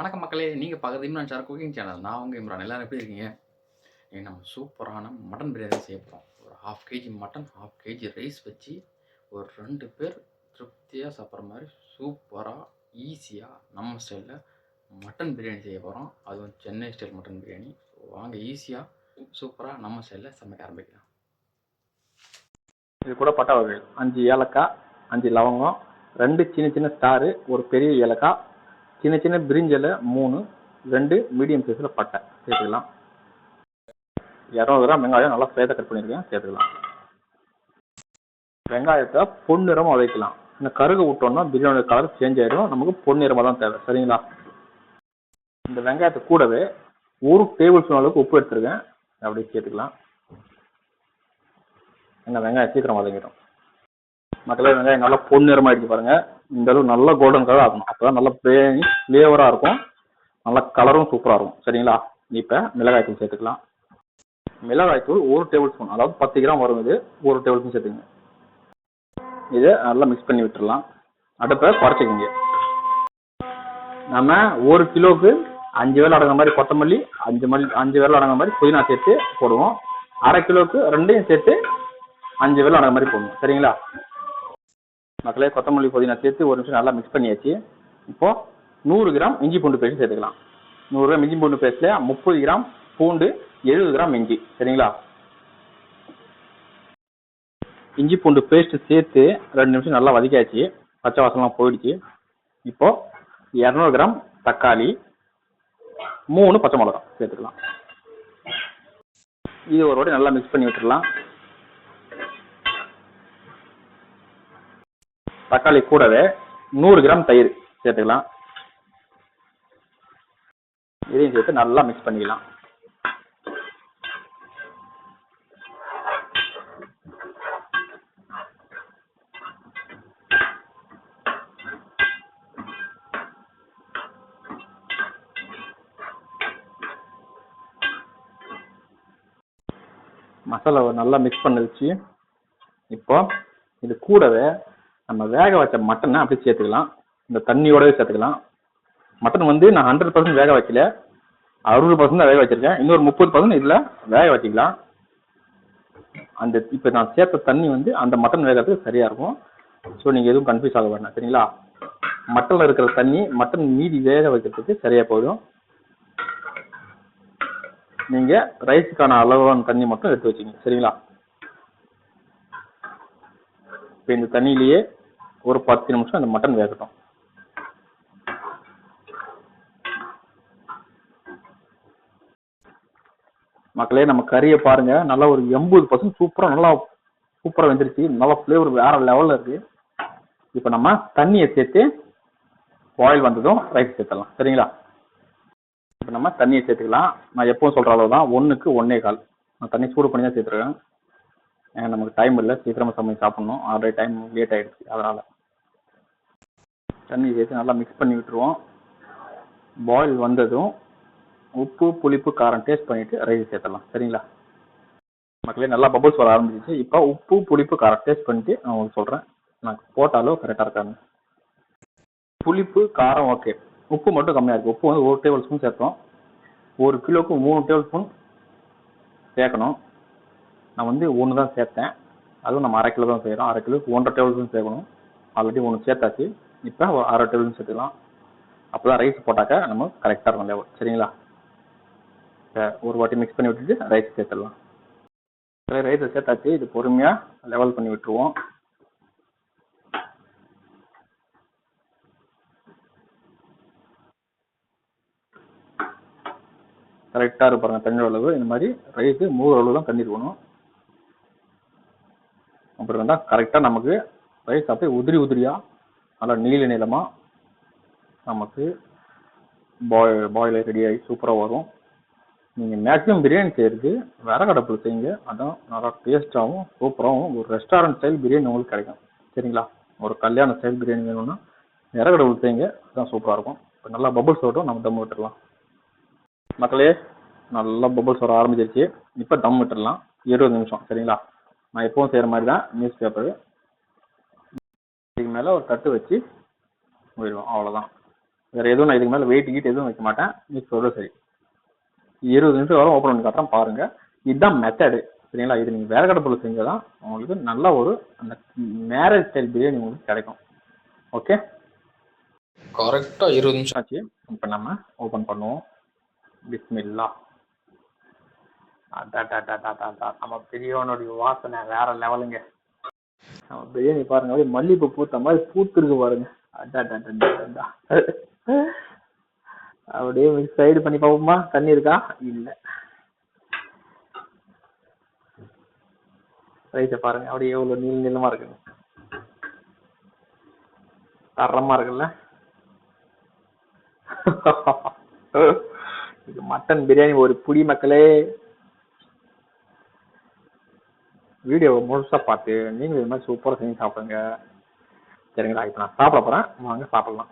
வணக்கம் மக்களே நீங்கள் பார்க்குறது இம்ரான் சார் குக்கிங் சேனல் நான் உங்கள் இம்ரான். எல்லோரும் எப்படி இருக்கீங்க? இன்னைக்கு நம்ம சூப்பரான மட்டன் பிரியாணி செய்ய போகிறோம் ஒரு half KG mutton half KG rice வச்சு ஒரு ரெண்டு பேர் திருப்தியாக சாப்பிட்ற மாதிரி சூப்பராக ஈஸியாக நம்ம ஸ்டைலில் மட்டன் பிரியாணி செய்ய போகிறோம் அதுவும் Chennai style mutton biryani so வாங்க ஈஸியாக சூப்பராக நம்ம ஸ்டைலில் சமைக்க ஆரம்பிக்கலாம். இது கூட பட்டா வகைகள். அஞ்சு ஏலக்காய் அஞ்சு லவங்கம் ரெண்டு சின்ன சின்ன ஸ்டாரு ஒரு பெரிய ஏலக்காய் சின்ன சின்ன பிரிஞ்சலை மூணு ரெண்டு மீடியம் சைஸில் பட்டை. சேர்த்துக்கலாம். இரநூறு கிராம் வெங்காயம் நல்லா சேத கட் பண்ணியிருக்கேன். சேர்த்துக்கலாம். வெங்காயத்தை பொன்னிறமாக வதக்கலாம். இந்த கருகு விட்டோம்னா பிரியாணி கலர் சேஞ்ச் ஆயிடும். நமக்கு பொன்னிறமாக தான் தேவை. சரிங்களா? இந்த வெங்காயத்தை கூடவே ஒரு டேபிள் ஸ்பூன் அளவுக்கு உப்பு எடுத்துருக்கேன். அப்படியே சேர்த்துக்கலாம். என்ன வெங்காயம் சீக்கிரம் வதங்கிடும். மக்களே வெங்காயம் நல்லா பொன்னிறமாயிடுச்சு பாருங்க. இந்த அளவு நல்ல கோல்டன் கலர் ஆகணும். அப்பதான் நல்ல பிரியாணி ஃப்ளேவரா இருக்கும். நல்ல கலரும் சூப்பரா இருக்கும். சரிங்களா? இப்ப மிளகாய் தூள் சேர்த்துக்கலாம். மிளகாய் தூள் ஒரு டேபிள் ஸ்பூன் அதாவது பத்து கிராம் வரும் இது. ஒரு டேபிள் ஸ்பூன் சேர்த்துங்க இதை நல்லா மிக்ஸ் பண்ணி விட்டுடலாம் அடுப்பை குறைச்சிக்கோங்க. நம்ம ஒரு கிலோவுக்கு அஞ்சு வேலை அடங்குற மாதிரி கொத்தமல்லி அஞ்சு மல்லி அஞ்சு வேலை அடங்குற மாதிரி புதினா சேர்த்து போடுவோம். அரை கிலோவுக்கு ரெண்டையும் சேர்த்து அஞ்சு வேலை அடங்குற மாதிரி போடணும். சரிங்களா? மக்களே கொத்தமல்லி புதினா சேர்த்து ஒரு நிமிஷம் நல்லா மிக்ஸ் பண்ணியாச்சு. இப்போ நூறு கிராம் இஞ்சி பூண்டு பேஸ்ட் சேர்த்துக்கலாம். நூறு கிராம் இஞ்சி பூண்டு பேஸ்ட்ல முப்பது கிராம் பூண்டு எழுபது கிராம் இஞ்சி. சரிங்களா? இஞ்சி பூண்டு பேஸ்ட் சேர்த்து ரெண்டு நிமிஷம் நல்லா வதக்கியாச்சு. பச்சை வாசம்லாம் போயிடுச்சு. இப்போ இரநூறு கிராம் தக்காளி மூணு பச்சை மிளகாய் சேர்த்துக்கலாம். இது ஒரு வாட்டி நல்லா மிக்ஸ் பண்ணி விட்டுடலாம். தக்காளி கூடவே நூறு கிராம் தயிர் சேர்த்துக்கலாம். இதையும் சேர்த்து நல்லா மிக்ஸ் பண்ணிக்கலாம். மசாலாவை நல்லா மிக்ஸ் பண்ணிருச்சு. இப்போ இது கூடவே நம்ம வேக வச்ச மட்டனை அப்படியே சேர்த்துக்கலாம். இந்த தண்ணியோடவே சேர்த்துக்கலாம். மட்டன் வந்து நான் ஹண்ட்ரட் பர்சன்ட் வேக வைக்கல. அறுபது பர்சன்ட் தான் வேக வச்சிருக்கேன். இன்னொரு முப்பது பர்சன்ட் இதில் வேக வச்சுக்கலாம். அந்த இப்போ நான் சேர்த்த தண்ணி வந்து அந்த மட்டன் வேகிறதுக்கு சரியா இருக்கும். ஸோ நீங்கள் எதுவும் கன்ஃபியூஸ் ஆக வேண்டாம். சரிங்களா? மட்டனில் இருக்கிற தண்ணி மட்டன் மீதி வேக வைக்கிறதுக்கு சரியா போயிடும் நீங்கள் ரைஸுக்கான அளவான தண்ணி மட்டும் எடுத்து வச்சுங்க சரிங்களா? இப்போ இந்த தண்ணியிலேயே ஒரு பத்து நிமிஷம் அந்த மட்டன் வேகட்டும். மக்களே நம்ம கறியை பாருங்க. நல்லா ஒரு எண்பது பர்சன்ட் சூப்பராக நல்லா சூப்பராக வெந்துருச்சு. நல்லா ஃப்ளேவர் வேற லெவலில் இருக்கு. இப்போ நம்ம தண்ணியை சேர்த்து பாயில் வந்ததும் ரைஸ் சேர்த்துடலாம். சரிங்களா? இப்போ நம்ம தண்ணியை சேர்த்துக்கலாம். நான் எப்பவும் சொல்கிற அளவு தான். ஒன்றுக்கு ஒன்றே கால். நான் தண்ணி சூடு பண்ணி தான் சேர்த்துருக்கேன். நமக்கு டைம் இல்லை. சீக்கிரமாக சமைச்சு சாப்பிட்ணும். ஆல்ரெடி டைம் லேட் ஆகிடுச்சு அதனால். தண்ணி சேர்த்து நல்லா மிக்ஸ் பண்ணி விட்டுருவோம். பாயில் வந்ததும் உப்பு புளிப்பு காரம் டேஸ்ட் பண்ணிவிட்டு ரைஸ் சேர்த்தலாம் சரிங்களா? மக்களே நல்லா பபுள்ஸ் வர ஆரம்பிச்சிச்சு இப்போ உப்பு புளிப்பு காரம் டேஸ்ட் பண்ணிட்டு நான் உங்களுக்கு சொல்கிறேன் நான் போட்டாலும் கரெக்டாக இருக்காங்க புளிப்பு காரம் ஓகே உப்பு மட்டும் கம்மியாக இருக்குது உப்பு வந்து ஒரு டேபிள் ஸ்பூன் சேர்த்தோம். ஒரு கிலோவுக்கு மூணு டேபிள் ஸ்பூன் சேர்க்கணும். நான் வந்து ஒன்று தான் சேர்த்தேன். அதுவும் நம்ம அரை கிலோ தான் செய்கிறோம் அரை கிலோவுக்கு ஒன்றரை டேபிள் ஸ்பூன் சேர்க்கணும். ஆல்ரெடி ஒன்று சேர்த்தாச்சு. இப்போ ஒரு அரை டேபிள் ஸ்பூன் சேர்த்துக்கலாம் அப்போ தான் ரைஸ் போட்டாக்க நம்ம கரெக்டாக இருக்கும். லெவல் சரிங்களா? இப்போ ஒரு வாட்டி மிக்ஸ் பண்ணி விட்டுட்டு ரைஸ் சேர்த்துடலாம். ரைஸை சேர்த்தாச்சு. இது பொறுமையாக லெவல் பண்ணி விட்டுருவோம். கரெக்டாக இருப்பாருங்க பாருங்க அளவு. இந்த மாதிரி ரைஸு மூணு அளவு தான் தண்ணி இருக்கணும் அப்புறம் தான் கரெக்டாக நமக்கு ரைஸ் அப்படியே உதிரி உதிரியாக நல்லா நீல நிலமாக நமக்கு பாய் பாயில் ரெடி ஆகி சூப்பராக வரும். நீங்கள் மேக்ஸிமம் பிரியாணி செய்கிறது விறகடுப்பில் செய்யுங்க. அதான் நல்லா டேஸ்ட்டாகவும் சூப்பராகவும் ஒரு ரெஸ்டாரண்ட் ஸ்டைல் பிரியாணி உங்களுக்கு கிடைக்கும். சரிங்களா? ஒரு கல்யாண ஸ்டைல் பிரியாணி வேணும்னா விறகடுப்பில் செய்யுங்க. அதான் சூப்பராக இருக்கும். இப்போ நல்லா பபுள்ஸ் வரட்டும் நம்ம தம் விட்டுடலாம் மக்களே நல்லா பபுள்ஸ் வர ஆரம்பிச்சிருச்சு. இப்போ தம் விட்டுடலாம் இருபது நிமிஷம். சரிங்களா? நான் எப்பவும் செய்கிற மாதிரி தான் நியூஸ் பேப்பரு மேலே ஒரு தட்டு வச்சு போயிடுவோம். அவ்வளோதான் வேற எதுவும் நான் இதுக்கு மேல வெயிட் கீட் எதுவும் வைக்க மாட்டேன். நீ சொல்றது சரி. இருபது நிமிஷம் வரும் ஓப்பன் பண்ணி காட்டுறேன் பாருங்க. இதுதான் மெத்தடு சரிங்களா? இது நீங்க வேற கடப்புல செஞ்சாதான் உங்களுக்கு நல்ல ஒரு அந்த மேரேஜ் ஸ்டைல் பிரியாணி உங்களுக்கு கிடைக்கும். ஓகே கரெக்டாக இருபது நிமிஷம். ஆச்சு. இப்போ நம்ம ஓப்பன் பண்ணுவோம். பிஸ்மில்லா. அடாடாடாடாடா நம்ம பிரியாணியோடைய வாசனை வேற லெவலுங்க பிரியாணி பாருங்க அப்படியே மல்லிகைப்பூ பூத்த மாதிரி பூத்துருக்கு பாருங்க. அடாடாடாடாடா அப்படியே சைடு பண்ணி பார்ப்போமா? தண்ணி இருக்கா? இல்ல. ரைஸை பாருங்க அப்படியே எவ்வளவு நீள் நீளமா இருக்குங்க தரமாக இருக்குல்ல? இது மட்டன் பிரியாணி ஒரு புடி மக்களே. வீடியோவை முழுசா பார்த்து நீங்களும் இது மாதிரி சூப்பராக செஞ்சு சாப்பிடுங்க. சரிங்களா? இப்போ நான் சாப்பிட போறேன். வாங்க சாப்பிடலாம்.